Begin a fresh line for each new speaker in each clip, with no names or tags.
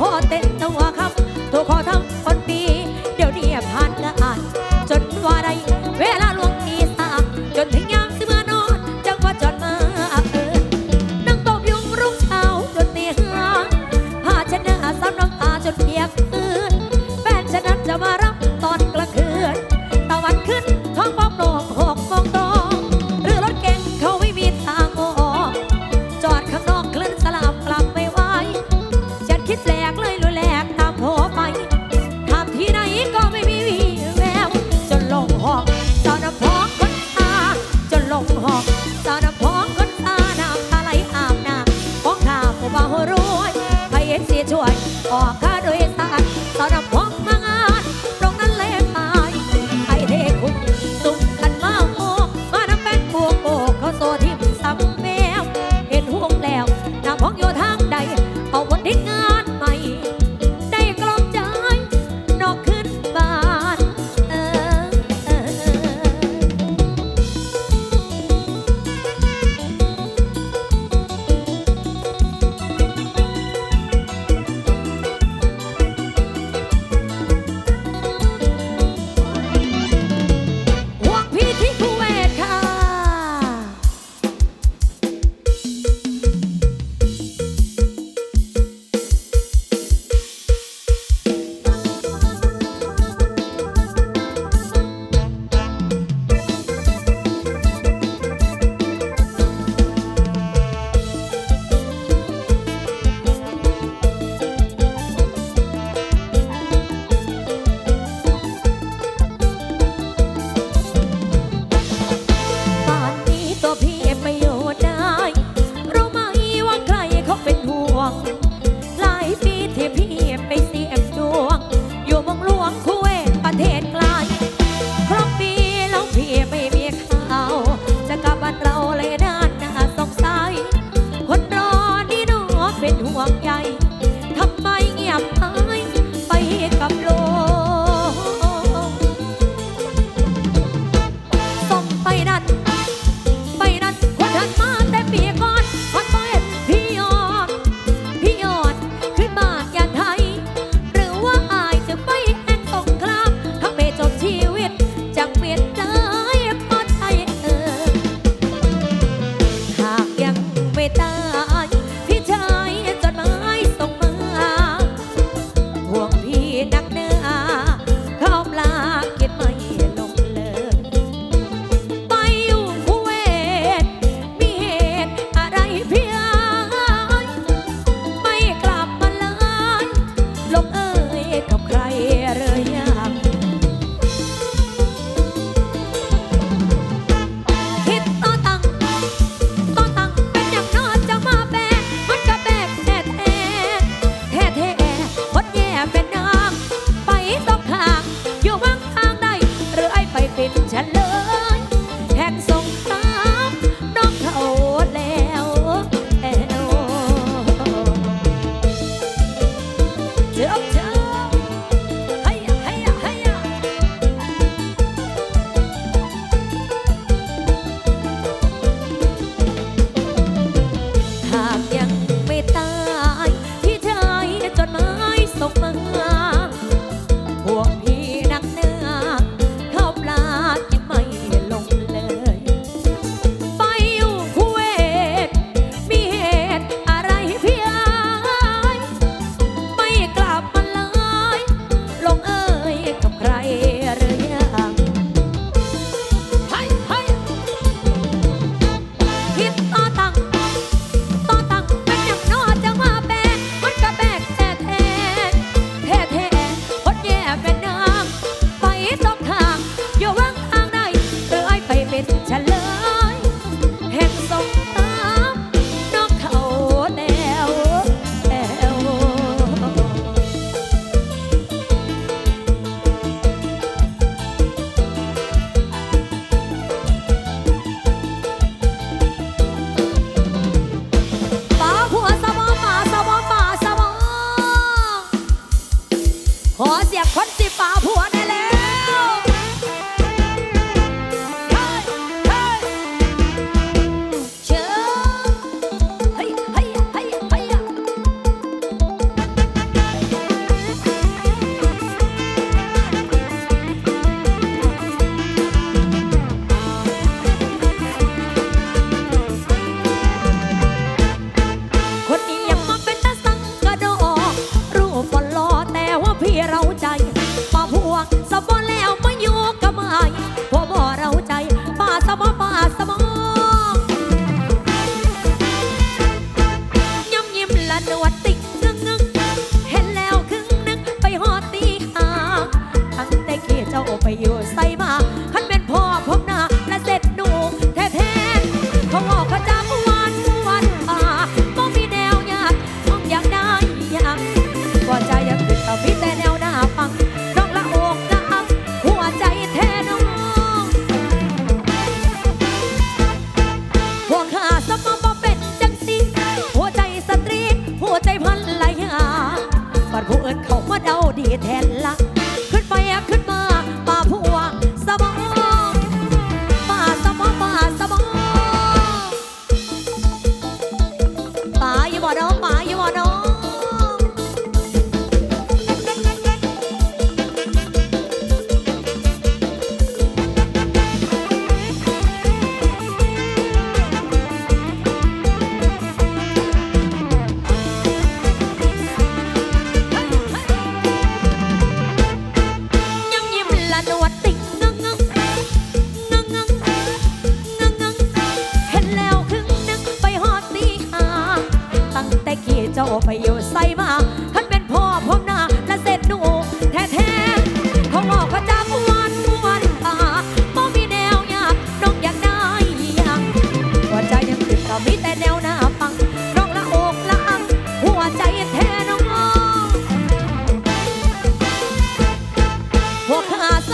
หอเต้นตัวคำโทรขอทำ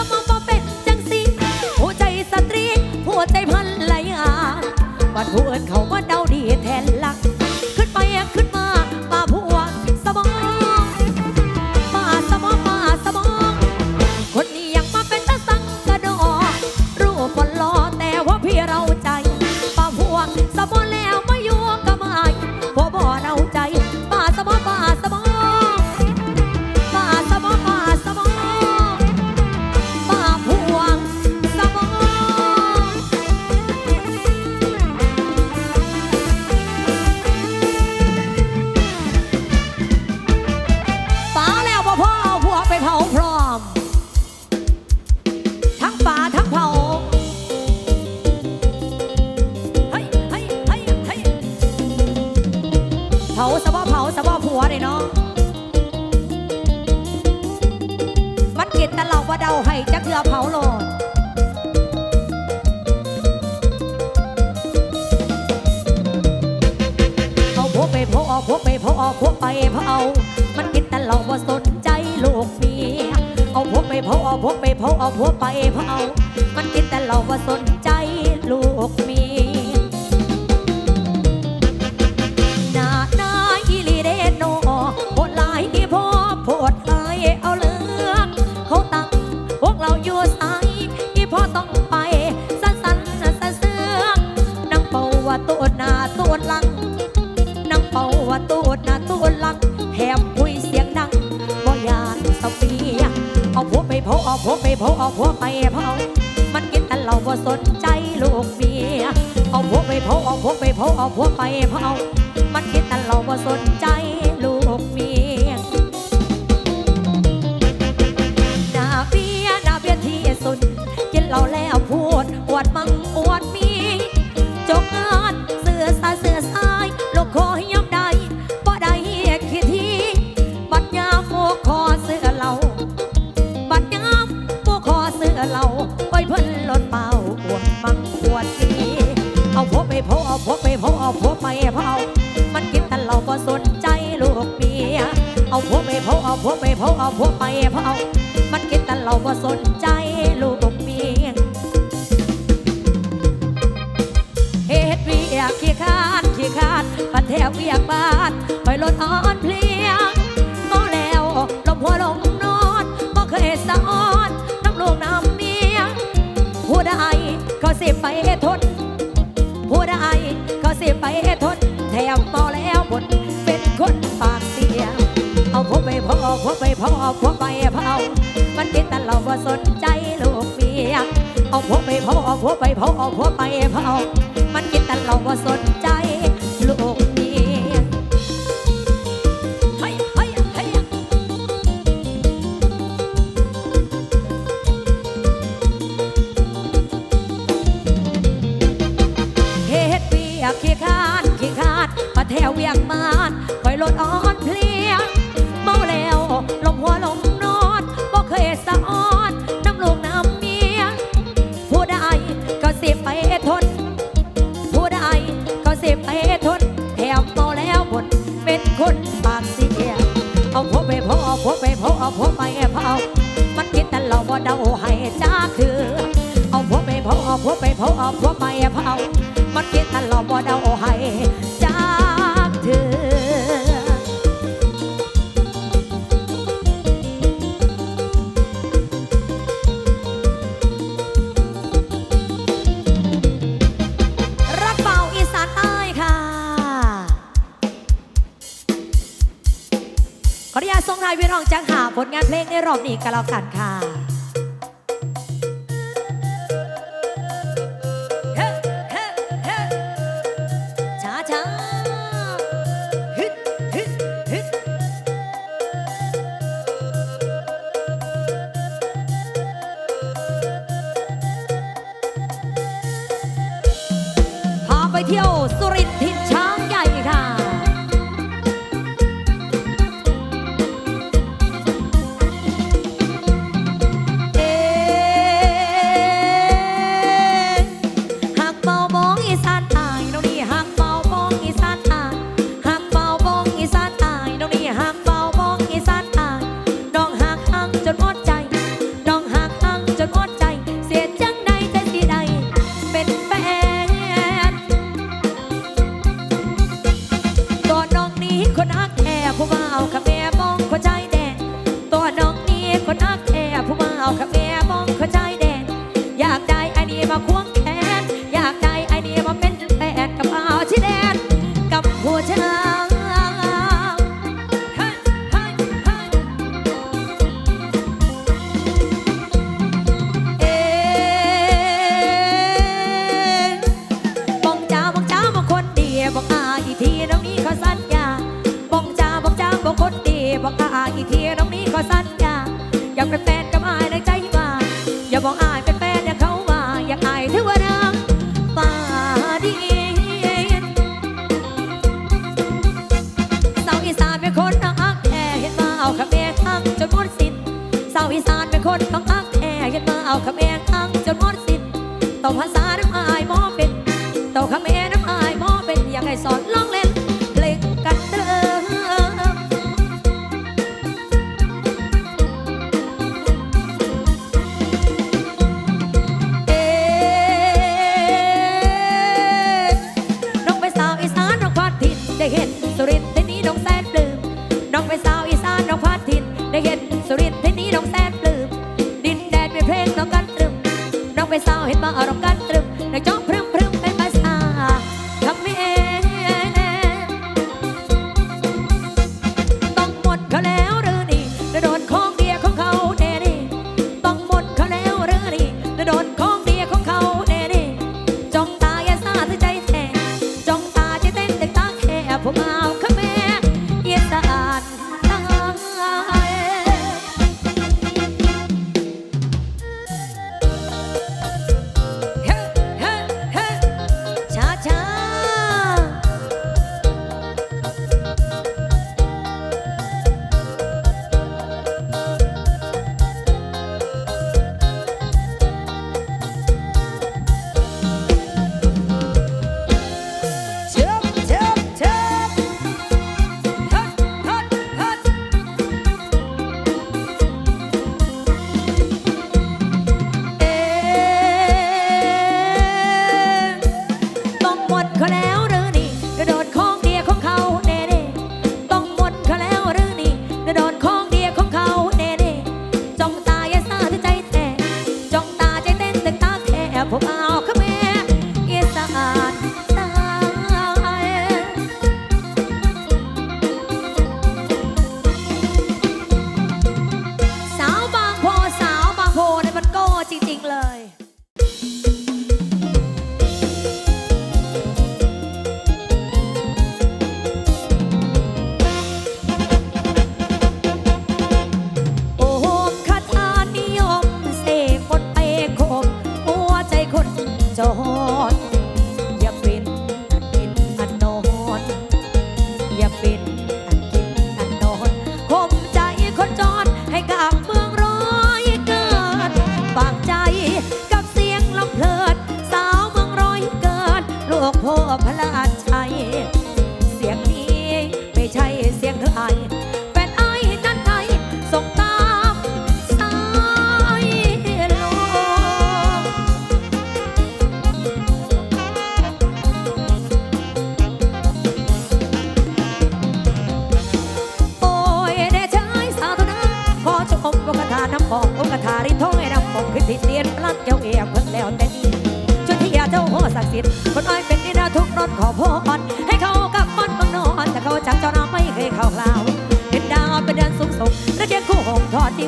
Come on. ผัวเอาผัวไปผัวเอาผัวไปเผามันกินแต่เหล้าบ่สนใจลูกเมียเอาผัวไปผัวเอาผัวไปผัวเอาผัวไปเผามันกินแต่เหล้าบ่สน เรียกบานไปลดอ่อนเพลียงก็แล้วลงหัวลงนอนบ่เคยสะอ่อนน้ำลูกน้ำเมียผู้ใดเขาสิไปทน ผู้ใดเขาสิไปทน แถมต่อแล้วบนเป็นคนปากเสียงเอาพวไปพอพวไปพอพวไปเผามันคิดแต่เราว่าสนใจลูกเมียเอาพวไปพอพวไปพอพวไปเผามันคิดแต่เราว่าสนใจ วเวียงมานคอยลดอ่อนเพลียเมาแล้วลงหัวลงนอนบ่เคยสะอ้อนน้ำลูกน้ำเมียผู้ใดก็สิไปทน ผู้ใดก็สิไปทนแถวเมาแล้วบนเป็นคนปากเสียเอาพวไปพ่อพวไปพ่อพวไปเผามันกินแต่เราบ่เดาให้จ้าคือเอาพวกไปพ่อาพวกไปพ่อาพวกไปเผามันกินแต่เราบ่เดาให้ น้องจังหาผลงานเพลงในรอบนี้กันแล้วกันค่ะเฮ้เฮ้เฮ้ช้าช้าฮึดฮึดฮึดพาไปเที่ยวสุรินทร์ คนต้องอักแอยันมาเอาคำแองอังจนหมดสิ้นต้องภาษา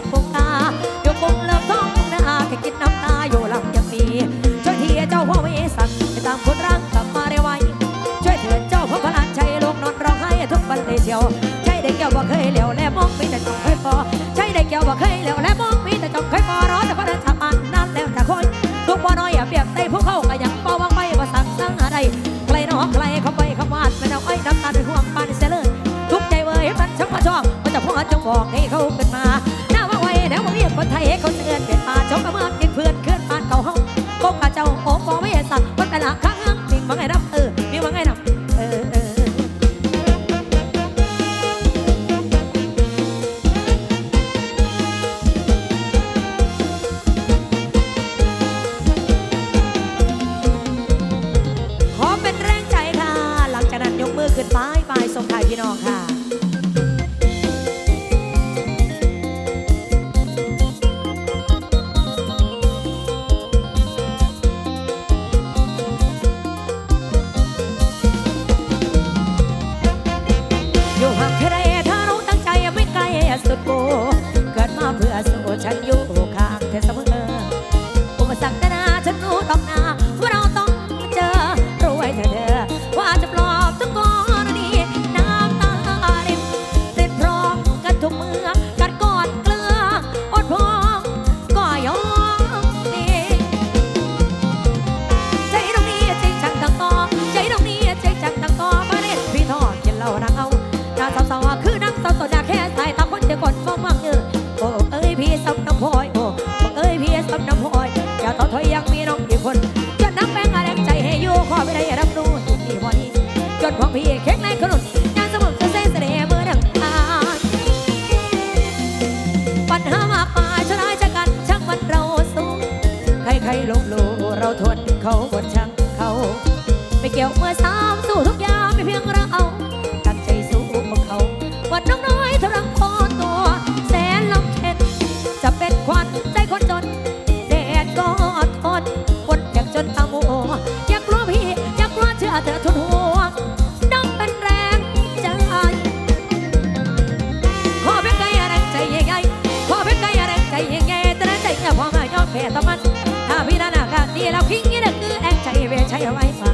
tiempo. Estamos เกี่ยวเมื่อสามสู่ทุกอย่างไม่เพียงเราเอาตั้งใจสู้กับเขาวันน้องน้อยทรังคอตัว แสนลำเค็นจะเป็นควันใจคนจนแดดก็ทนคนแยากจนตาโมอยากกลัวพี่อยากกลัวเชื่อเธอทุนหัวน้องเป็นแรงใจขอเพียงใจแรงใจใหญ่ๆขอเพียงใจแรงใจใหญ่ๆแต่ใจแค่พอมายอมแพ้ต่อมันถ้าพี่นาน้ากัดีแล้วพิงนี่เด็กคือแรงใจเวชัไว้มา